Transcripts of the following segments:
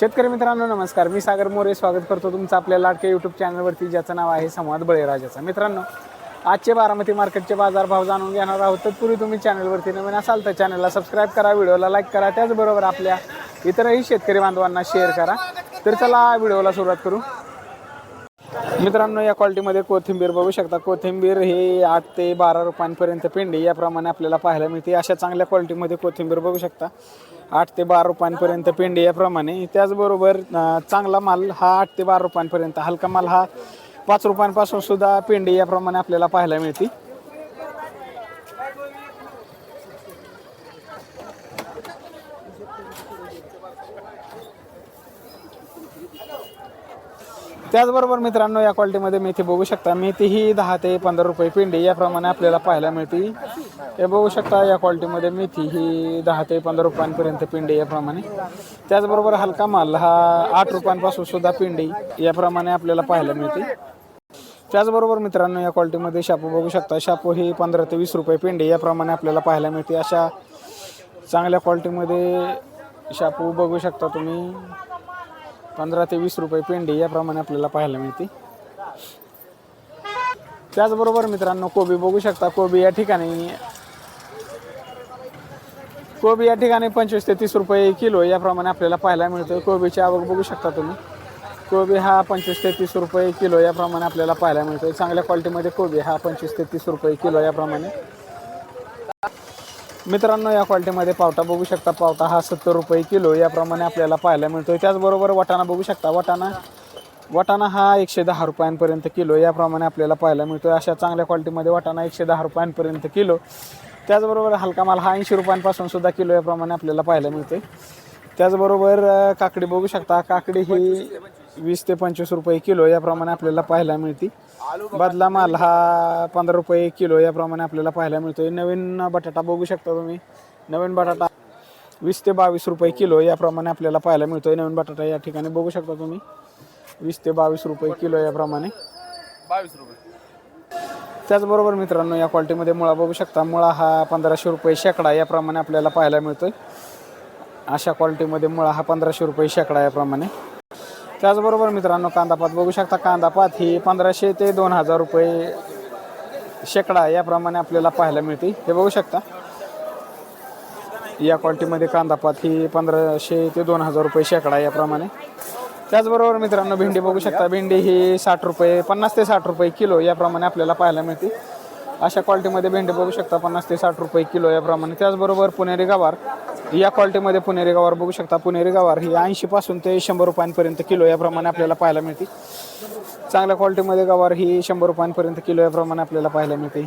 शेतकरी मित्रांनो नमस्कार. मी सागर मोरे स्वागत करतो तुमचं आपल्या लाडक्या यूट्यूब चॅनलवरती ज्याचं नाव आहे संवाद बळीराजाचा. मित्रांनो आजचे बारामती मार्केटचे बाजारभाव जाणून घेणार आहोत. तत्पूर्वी तुम्ही चॅनलवरती नवीन असाल तर चॅनलला सबस्क्राईब करा व्हिडिओला लाईक करा. त्याचबरोबर आपल्या इतरही शेतकरी बांधवांना शेअर करा. तर चला व्हिडिओला सुरुवात करू. मित्रांनो या क्वालिटीमध्ये कोथिंबीर बघू शकता. कोथिंबीर हे आठ ते बारा रुपयांपर्यंत पेंडी याप्रमाणे आपल्याला पाहायला मिळते. अशा चांगल्या क्वालिटीमध्ये कोथिंबीर बघू शकता. आठ ते बारा रुपयांपर्यंत पेंडी याप्रमाणे. त्याचबरोबर चांगला माल हा आठ ते बारा रुपयांपर्यंत हलका माल हा पाच रुपयांपासून सुद्धा पेंडी याप्रमाणे आपल्याला पाहायला मिळते. त्याचबरोबर मित्रांनो या क्वालिटीमध्ये मेथी बघू शकता. मेथी ही दहा ते पंधरा रुपये पिंडी याप्रमाणे आपल्याला पाहायला मिळते. हे बघू शकता या क्वालिटीमध्ये मेथी ही दहा ते पंधरा रुपयांपर्यंत पिंडी याप्रमाणे. त्याचबरोबर हलका माल हा आठ रुपयांपासून सुद्धा पिंडी याप्रमाणे आपल्याला पाहायला मिळते. त्याचबरोबर मित्रांनो या क्वालिटीमध्ये शापू बघू शकता. शापू ही पंधरा ते वीस रुपये पिंडी याप्रमाणे आपल्याला पाहायला मिळते. अशा चांगल्या क्वालिटीमध्ये शापू बघू शकता तुम्ही. पंधरा ते वीस रुपये पेंडी याप्रमाणे आपल्याला पाहायला मिळते. त्याचबरोबर मित्रांनो कोबी बघू शकता. कोबी या ठिकाणी कोबी या ठिकाणी पंचवीस ते तीस रुपये किलो याप्रमाणे आपल्याला पाहायला मिळतो कोबीची आवक बघू शकता तुम्ही. कोबी हा पंचवीस ते तीस रुपये किलो याप्रमाणे आपल्याला पाहायला मिळतो चांगल्या क्वालिटीमध्ये कोबी हा पंचवीस ते तीस रुपये किलो याप्रमाणे मित्रांनो या क्वालिटीमध्ये पावटा बघू शकता. पावटा हा सत्तर रुपये किलो याप्रमाणे आपल्याला पाहायला मिळतो त्याचबरोबर वाटाणा बघू शकता. वाटाणा वाटाणा हा एकशे दहा रुपयांपर्यंत किलो याप्रमाणे आपल्याला पाहायला मिळतो अशा चांगल्या क्वालिटीमध्ये वाटाणा एकशे दहा रुपयांपर्यंत किलो. त्याचबरोबर हलका माल हा ऐंशी रुपयांपासून सुद्धा किलो याप्रमाणे आपल्याला पाहायला मिळते त्याचबरोबर काकडी बघू शकता. काकडी ही वीस ते पंचवीस रुपये किलो याप्रमाणे आपल्याला पाहायला मिळते. बदला माल हा पंधरा रुपये किलो याप्रमाणे आपल्याला पाहायला मिळतो नवीन बटाटा बघू शकता तुम्ही. नवीन बटाटा वीस ते बावीस रुपये किलो याप्रमाणे आपल्याला पाहायला मिळतोय. नवीन बटाटा या ठिकाणी बघू शकता तुम्ही. वीस ते बावीस रुपये किलो याप्रमाणे. बावीस रुपये. त्याचबरोबर मित्रांनो या क्वालिटीमध्ये मुळा बघू शकता. मुळा हा पंधराशे रुपये शेकडा याप्रमाणे आपल्याला पाहायला मिळतोय. अशा क्वालिटीमध्ये मुळा हा पंधराशे रुपये शेकडा याप्रमाणे. त्याचबरोबर मित्रांनो कांदापात बघू शकता कांदापात ही पंधराशे ते दोन हजार रुपये शेकडा याप्रमाणे आपल्याला पाहायला मिळते. हे बघू शकता. या क्वालिटीमध्ये कांदापात ही पंधराशे ते दोन हजार रुपये शेकडा याप्रमाणे. त्याचबरोबर मित्रांनो भेंडी बघू शकता. भेंडी ही साठ रुपये पन्नास ते साठ रुपये किलो याप्रमाणे आपल्याला पाहायला मिळते. अशा क्वालिटीमध्ये भेंडी बघू शकता पन्नास ते साठ रुपये किलो याप्रमाणे. त्याचबरोबर पुणेरी गवार. या क्वालिटीमध्ये पुणेरी गवार बघू शकता. पुणेरी गवार ही ऐंशीपासून ते शंभर रुपयांपर्यंत किलो याप्रमाणे आपल्याला पाहायला मिळते. चांगल्या क्वालिटीमध्ये गवार ही शंभर रुपयांपर्यंत किलो याप्रमाणे आपल्याला पाहायला मिळते.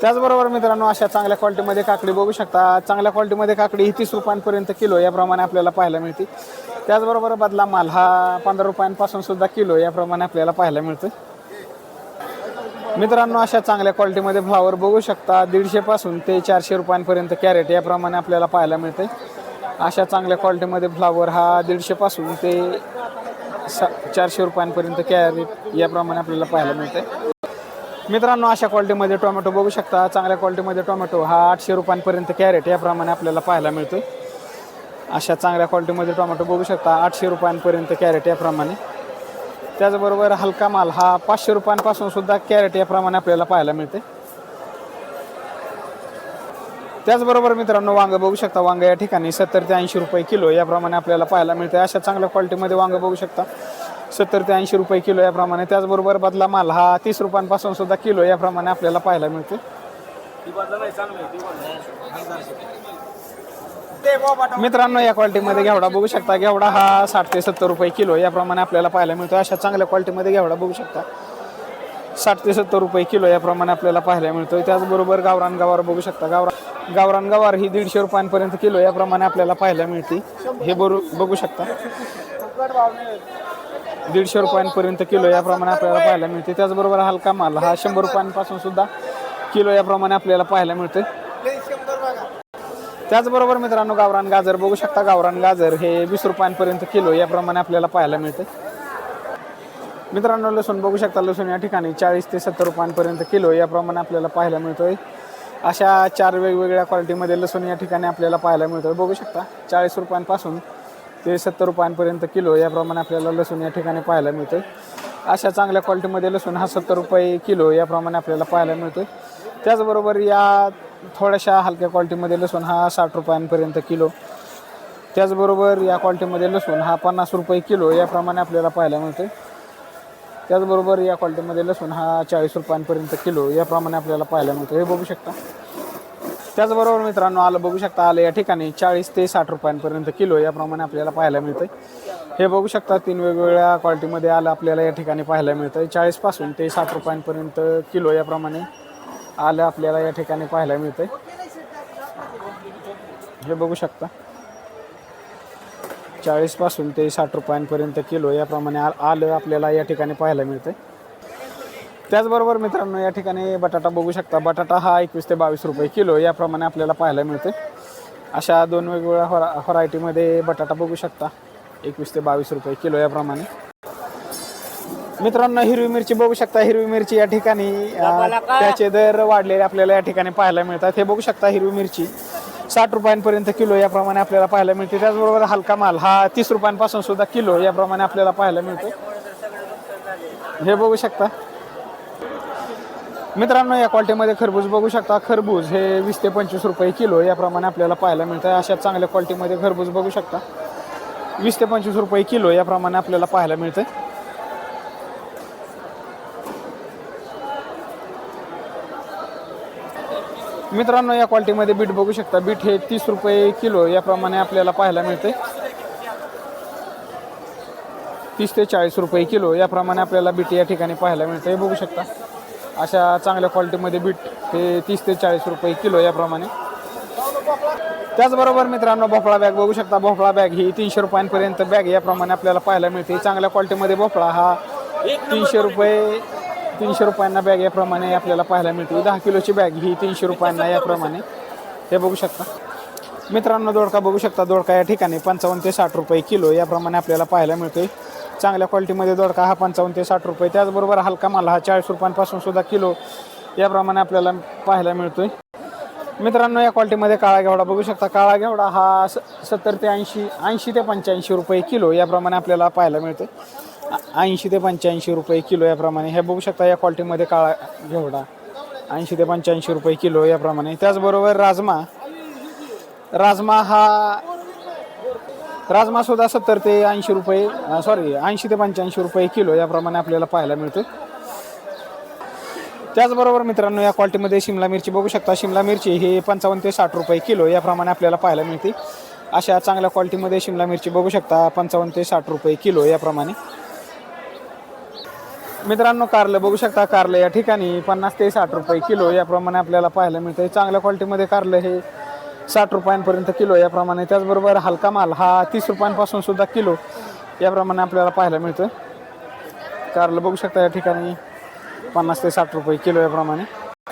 त्याचबरोबर मित्रांनो अशा चांगल्या क्वालिटीमध्ये काकडी बघू शकता. चांगल्या क्वालिटीमध्ये काकडी ही तीस रुपयांपर्यंत किलो याप्रमाणे आपल्याला पाहायला मिळते. त्याचबरोबर बदला माल हा पंधरा रुपयांपासून सुद्धा किलो याप्रमाणे आपल्याला पाहायला मिळतं मित्रांनो अशा चांगल्या क्वालिटीमध्ये फ्लावर बघू शकता. दीडशेपासून ते चारशे रुपयांपर्यंत कॅरेट याप्रमाणे आपल्याला पाहायला मिळते अशा चांगल्या क्वालिटीमध्ये फ्लावर हा दीडशेपासून ते सा चारशे रुपयांपर्यंत कॅरेट याप्रमाणे आपल्याला पाहायला मिळते मित्रांनो अशा क्वालिटीमध्ये टोमॅटो बघू शकता. चांगल्या क्वालिटीमध्ये टोमॅटो हा आठशे रुपयांपर्यंत कॅरेट याप्रमाणे आपल्याला पाहायला मिळतो अशा चांगल्या क्वालिटीमध्ये टोमॅटो बघू शकता. आठशे रुपयांपर्यंत कॅरेट याप्रमाणे. त्याचबरोबर हलका माल हा पाचशे रुपयांपासून सुद्धा कॅरेट याप्रमाणे आपल्याला पाहायला मिळते. त्याचबरोबर मित्रांनो वांगं बघू शकता वांगं या ठिकाणी सत्तर ते ऐंशी रुपये किलो याप्रमाणे आपल्याला पाहायला मिळते. अशा चांगल्या क्वालिटीमध्ये वांग बघू शकता. सत्तर ते ऐंशी रुपये किलो याप्रमाणे. त्याचबरोबर बदला माल हा तीस रुपयांपासून सुद्धा किलो याप्रमाणे आपल्याला पाहायला मिळते ती बदला नाही चांगली आहे, ती बदला. मित्रांनो या क्वालिटीमध्ये घेवडा बघू शकता. घेवडा हा साठ ते सत्तर रुपये किलो याप्रमाणे आपल्याला पाहायला मिळतो अशा चांगल्या क्वालिटीमध्ये घेवडा बघू शकता. साठ ते सत्तर रुपये किलो याप्रमाणे आपल्याला पाहायला मिळतो त्याचबरोबर गावरान गवार बघू शकता. गावरा गावरान गवार ही दीडशे रुपयांपर्यंत किलो याप्रमाणे आपल्याला पाहायला मिळते. हे बरू बघू शकता. दीडशे रुपयांपर्यंत किलो याप्रमाणे आपल्याला पाहायला मिळते. त्याचबरोबर हलका माल हा शंभर रुपयांपासून सुद्धा किलो याप्रमाणे आपल्याला पाहायला मिळते त्याचबरोबर मित्रांनो गावरान गाजर. बघू शकता गावरान गाजर हे वीस रुपयांपर्यंत किलो याप्रमाणे आपल्याला पाहायला मिळते. मित्रांनो लसूण बघू शकता. लसूण या ठिकाणी चाळीस ते सत्तर रुपयांपर्यंत किलो याप्रमाणे आपल्याला पाहायला मिळतोय. अशा चार वेगवेगळ्या क्वालिटीमध्ये लसूण या ठिकाणी आपल्याला पाहायला मिळतोय. बघू शकता चाळीस रुपयांपासून ते सत्तर रुपयांपर्यंत किलो याप्रमाणे आपल्याला लसूण या ठिकाणी पाहायला मिळतं अशा चांगल्या क्वालिटीमध्ये लसूण हा सत्तर रुपये किलो याप्रमाणे आपल्याला पाहायला मिळतो त्याचबरोबर या थोड्याशा हलक्या क्वालिटीमध्ये लसूण हा साठ रुपयांपर्यंत किलो. त्याचबरोबर या क्वालिटीमध्ये लसूण हा पन्नास रुपये किलो याप्रमाणे आपल्याला पाहायला मिळते त्याचबरोबर या क्वालिटीमध्ये लसूण हा चाळीस रुपयांपर्यंत किलो याप्रमाणे आपल्याला पाहायला मिळतो हे बघू शकता. त्याचबरोबर मित्रांनो आलं बघू शकता आलं या ठिकाणी चाळीस ते साठ रुपयांपर्यंत किलो याप्रमाणे आपल्याला पाहायला मिळतं हे बघू शकता तीन वेगवेगळ्या क्वालिटीमध्ये आलं आपल्याला या ठिकाणी पाहायला मिळतं चाळीसपासून ते साठ रुपयांपर्यंत किलो याप्रमाणे आलं आपल्याला या ठिकाणी पाहायला मिळतं हे बघू शकता. चाळीसपासून ते साठ रुपयांपर्यंत किलो याप्रमाणे आ- आलं आपल्याला या ठिकाणी पाहायला मिळतं त्याचबरोबर मित्रांनो या ठिकाणी बटाटा बघू शकता. बटाटा हा एकवीस ते बावीस रुपये किलो याप्रमाणे आपल्याला पाहायला मिळते अशा दोन वेगवेगळ्या व्हरा व्हरायटीमध्ये बटाटा बघू शकता. एकवीस ते बावीस रुपये किलो याप्रमाणे. मित्रांनो हिरवी मिरची बघू शकता. हिरवी मिरची या ठिकाणी अं, त्याचे दर वाढलेले आपल्याला या ठिकाणी पाहायला मिळतात. हे बघू शकता हिरवी मिरची. साठ रुपयांपर्यंत किलो याप्रमाणे आपल्याला पाहायला मिळते. त्याचबरोबर हलका माल हा तीस रुपयांपासून सुद्धा किलो याप्रमाणे आपल्याला पाहायला मिळतो. हे बघू शकता. मित्रांनो या क्वालिटीमध्ये खरबूज बघू शकता. खरबूज हे वीस ते पंचवीस रुपये किलो याप्रमाणे आपल्याला पाहायला मिळतं. अशा चांगल्या क्वालिटीमध्ये खरबूज बघू शकता. वीस ते पंचवीस रुपये किलो याप्रमाणे आपल्याला पाहायला मिळतं मित्रांनो या क्वालिटीमध्ये बीट बघू शकता. बीट हे तीस रुपये किलो याप्रमाणे आपल्याला पाहायला मिळते तीस ते चाळीस रुपये किलो याप्रमाणे आपल्याला बीट या ठिकाणी पाहायला मिळतं हे बघू शकता. अशा चांगल्या क्वालिटीमध्ये बीट हे तीस ते चाळीस रुपये किलो याप्रमाणे. त्याचबरोबर मित्रांनो भोपळा बॅग बघू शकता. भोपळा बॅग ही तीनशे रुपयांपर्यंत बॅग याप्रमाणे आपल्याला पाहायला मिळते चांगल्या क्वालिटीमध्ये भोपळा हा तीनशे रुपये तीनशे रुपयांना बॅग याप्रमाणे आपल्याला पाहायला मिळते दहा किलोची बॅग ही तीनशे रुपयांना याप्रमाणे. हे बघू शकता. मित्रांनो दोडका बघू शकता. दोडका या ठिकाणी पंचावन्न ते साठ रुपये किलो याप्रमाणे आपल्याला पाहायला मिळते चांगल्या क्वालिटीमध्ये दोडका हा पंचावन्न ते साठ रुपये. त्याचबरोबर हलका माल हा चाळीस रुपयांपासून सुद्धा किलो याप्रमाणे आपल्याला पाहायला मिळतोय. मित्रांनो या क्वालिटीमध्ये काळा घेवडा बघू शकता. काळा घेवडा हा स सत्तर ते ऐंशी ऐंशी ते पंच्याऐंशी रुपये किलो याप्रमाणे आपल्याला पाहायला मिळते ऐंशी ते पंच्याऐंशी रुपये किलो याप्रमाणे. हे बघू शकता या क्वालिटीमध्ये काळा घेवडा. ऐंशी ते पंच्याऐंशी रुपये किलो याप्रमाणे. त्याचबरोबर राजमा. राजमा हा राजमा सुद्धा सत्तर ते ऐंशी रुपये सॉरी ऐंशी ते पंच्याऐंशी रुपये किलो याप्रमाणे आपल्याला पाहायला मिळतो त्याचबरोबर मित्रांनो या क्वालिटीमध्ये शिमला मिरची बघू शकता. शिमला मिरची ही पंचावन्न ते साठ रुपये किलो याप्रमाणे आपल्याला पाहायला मिळते. अशा चांगल्या क्वालिटीमध्ये शिमला मिरची बघू शकता. पंचावन्न ते साठ रुपये किलो याप्रमाणे. मित्रांनो कारलं बघू शकता कारलं या ठिकाणी पन्नास ते साठ रुपये किलो याप्रमाणे आपल्याला पाहायला मिळतं चांगल्या क्वालिटीमध्ये कारलं हे साठ रुपयांपर्यंत किलो याप्रमाणे. त्याचबरोबर हलका माल हा तीस रुपयांपासून सुद्धा किलो याप्रमाणे आपल्याला पाहायला मिळतं कारलं बघू शकता या ठिकाणी पन्नास ते साठ रुपये किलो याप्रमाणे.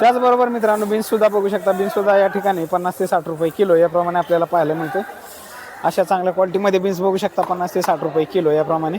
त्याचबरोबर मित्रांनो बीन्ससुद्धा बघू शकता बीन्ससुद्धा या ठिकाणी पन्नास ते साठ रुपये किलो याप्रमाणे आपल्याला पाहायला मिळतं अशा चांगल्या क्वालिटीमध्ये बीन्स बघू शकता पन्नास ते साठ रुपये किलो याप्रमाणे.